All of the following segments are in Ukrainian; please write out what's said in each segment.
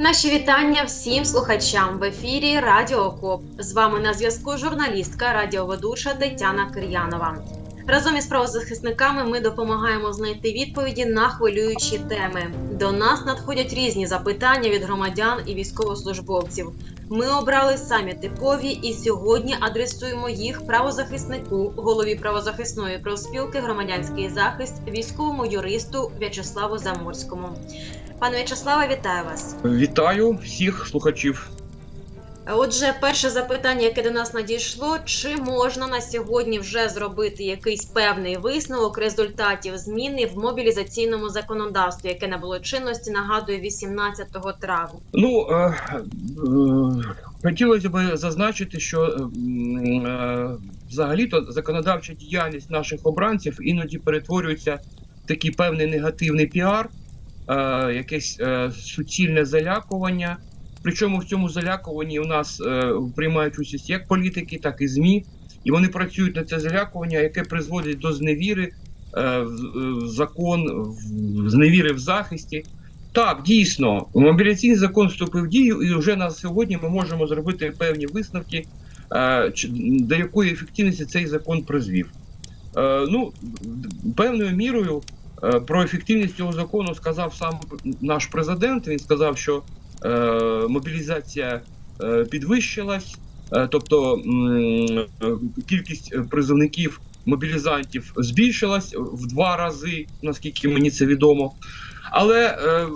Наші вітання всім слухачам в ефірі Радіо Окоп. З вами на зв'язку журналістка, радіоведуча Тетяна Кир'янова. Разом із правозахисниками ми допомагаємо знайти відповіді на хвилюючі теми. До нас надходять різні запитання від громадян і військовослужбовців. Ми обрали самі типові і сьогодні адресуємо їх правозахиснику, голові правозахисної профспілки Громадянський захист, військовому юристу В'ячеславу Заморському. Пане В'ячеславе, вітаю вас. Вітаю всіх слухачів. Отже, перше запитання, яке до нас надійшло: чи можна на сьогодні вже зробити якийсь певний висновок результатів зміни в мобілізаційному законодавстві, яке набуло чинності, нагадую, 18 травня? Ну е, е, хотілося б зазначити, що е, е, взагалі-то законодавча діяльність наших обранців іноді перетворюється в такий певний негативний піар, е, якесь е, суцільне залякування. Причому в цьому залякуванні у нас е, приймають участь як політики, так і ЗМІ, і вони працюють на це залякування, яке призводить до зневіри е, в в закон, в зневіри в захисті. Так, дійсно, мобіляційний закон вступив в дію, і вже на сьогодні ми можемо зробити певні висновки, е, до якої ефективності цей закон призвів. Е, Ну, певною мірою е, про ефективність цього закону сказав сам наш президент. Він сказав, що е, мобілізація е, підвищилась, е, тобто е, кількість е, призовників мобілізантів збільшилась в два рази, наскільки мені це відомо. Але, е,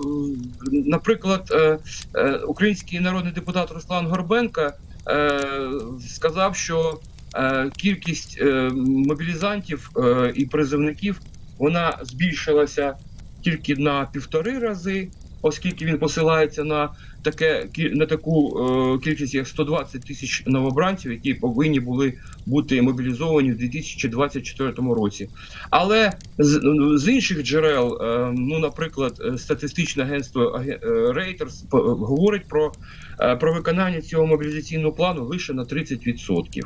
наприклад, е, е, український народний депутат Руслан Горбенко е, сказав, що е, кількість е, мобілізантів е, і призовників вона збільшилася тільки на півтори рази, оскільки він посилається на таке на таку е, кількість як 120 тисяч новобранців, які повинні були бути мобілізовані в 2024 році. Але з, з інших джерел, е, ну наприклад, е, статистичне агентство е, Reuters говорить про, е, про виконання цього мобілізаційного плану лише на 30%.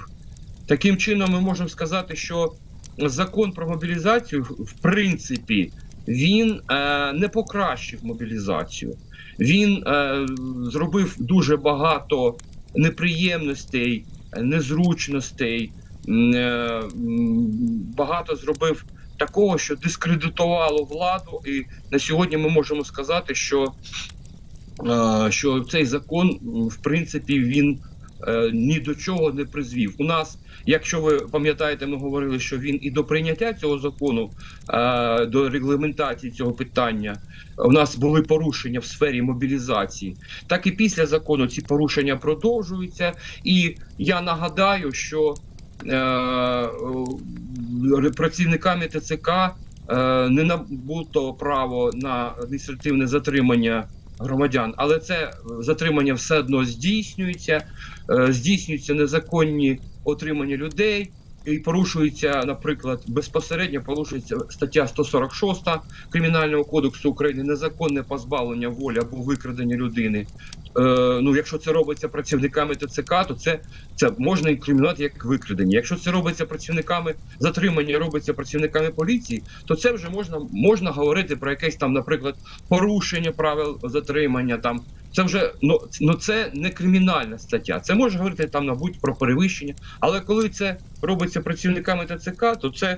Таким чином, ми можемо сказати, що закон про мобілізацію, в принципі, він е, не покращив мобілізацію. Він е, зробив дуже багато неприємностей, незручностей, е, багато зробив такого, що дискредитувало владу, і на сьогодні ми можемо сказати, що, е, що цей закон, в принципі, він ні до чого не призвів. У нас, якщо ви пам'ятаєте, ми говорили, що він і до прийняття цього закону, е, до регламентації цього питання, у нас були порушення в сфері мобілізації. Так і після закону ці порушення продовжуються. І я нагадаю, що е, е, працівниками ТЦК е, не набуто право на адміністративне затримання громадян, але це затримання все одно здійснюється, е, здійснюються незаконні отримання людей. І порушується, наприклад, безпосередньо порушується стаття 146 Кримінального кодексу України незаконне позбавлення волі або викрадення людини. Е, ну, якщо це робиться працівниками ТЦК, то це, це можна інкримінувати як викрадення. Якщо це робиться працівниками затримання, робиться працівниками поліції, то це вже можна, можна говорити про якесь там, наприклад, порушення правил затримання. Там це вже ну, ну це не кримінальна стаття. Це може говорити там, мабуть, про перевищення. Але коли це робиться працівниками ТЦК, то це е,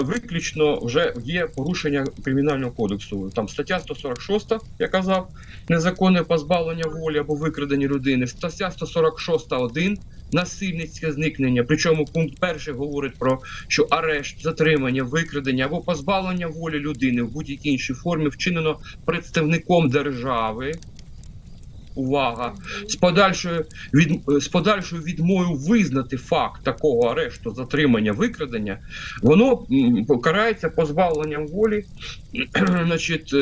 виключно вже є порушення кримінального кодексу. Там стаття 146, я казав, незаконне позбавлення волі або викрадення людини. Стаття 146.1 насильницьке зникнення. Причому пункт перший говорить про що арешт, затримання, викрадення або позбавлення волі людини в будь-якій іншій формі вчинено представником держави. Увага з подальшою від з подальшою відмовою визнати факт такого арешту, затримання, викрадення, воно м, покарається позбавленням волі, значить, е,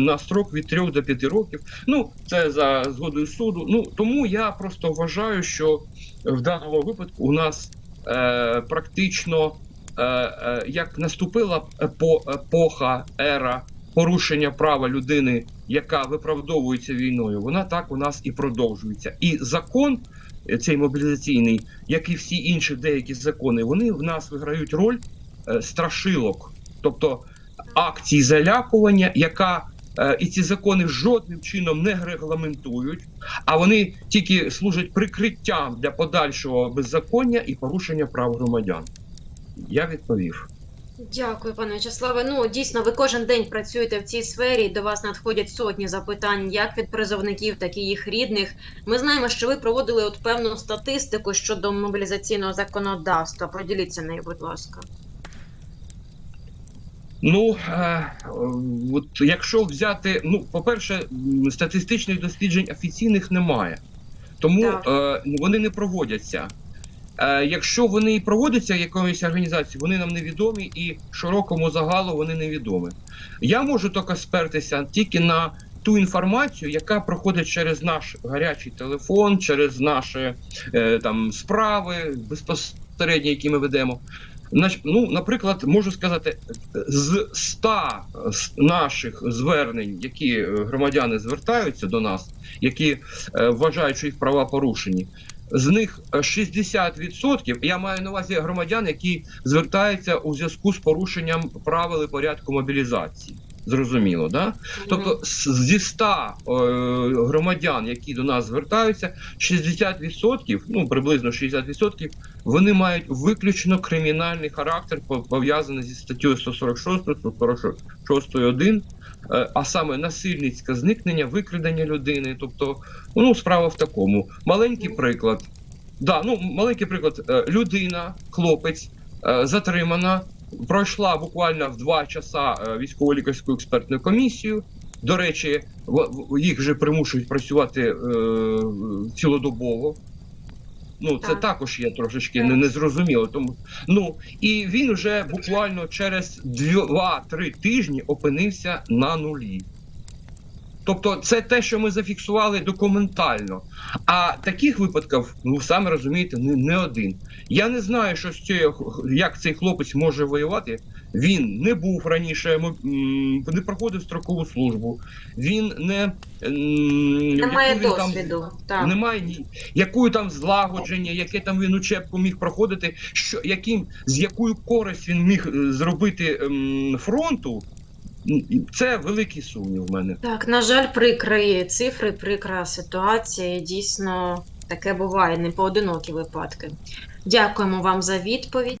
на строк від 3 до 5 років. Ну, це за згодою суду. Ну тому я просто вважаю, що в даному випадку у нас е, практично е, е, як наступила епо, епоха, ера порушення права людини, яка виправдовується війною, вона так у нас і продовжується. І закон е, цей мобілізаційний, як і всі інші деякі закони, вони в нас виграють роль е, страшилок, тобто акції залякування, яка е, і ці закони жодним чином не регламентують, а вони тільки служать прикриттям для подальшого беззаконня і порушення прав громадян. Я відповів. Дякую, пане Вячеславе. Ну дійсно, ви кожен день працюєте в цій сфері. До вас надходять сотні запитань, як від призовників, так і їх рідних. Ми знаємо, що ви проводили от певну статистику щодо мобілізаційного законодавства. Поділіться нею, будь ласка. Ну е, от якщо взяти, ну по-перше, статистичних досліджень офіційних немає, тому Так. е, вони не проводяться. Е, якщо вони і проводяться якоюсь організацією, вони нам невідомі і широкому загалу вони невідомі. Я можу тільки спертися тільки на ту інформацію, яка проходить через наш гарячий телефон, через наші е, там справи безпосередньо, які ми ведемо. Ну, наприклад, можу сказати, з 100 наших звернень, які е, громадяни звертаються до нас, які вважають, що їх права порушені, з них е, 60%, я маю на увазі громадян, які звертаються у зв'язку з порушенням правил і порядку мобілізації. Зрозуміло, да? Тобто зі 100 е, громадян, які до нас звертаються, 60%, ну приблизно 60%, вони мають виключно кримінальний характер, пов'язаний зі статтею 146, 146.1, е, а саме насильницьке зникнення, викрадення людини. Тобто, ну справа в такому. Маленький приклад. Да, ну маленький приклад. Е, Людина, хлопець, е, затримана, пройшла буквально в два часа е, військово-лікарську експертну комісію. До речі, їх вже примушують працювати е, цілодобово. Ну, це Так. також є трошечки не- незрозуміло. Тому ну і він вже буквально через 2-3 тижні опинився на нулі. Тобто, це те, що ми зафіксували документально. А таких випадків, ну самі розумієте, не, не один. Я не знаю, що з цією, як цей хлопець може воювати. Він не був раніше, не проходив строкову службу. Він не Немає яку там- досвіду. Так. немає ні якою там злагодження, яке там він учебку міг проходити, що яким з якою користь він міг е, зробити ем, фронту. І Це великий сумнів в мене. Так, на жаль, прикрі цифри, прикра ситуація. Дійсно, таке буває, не поодинокі випадки. Дякуємо вам за відповідь.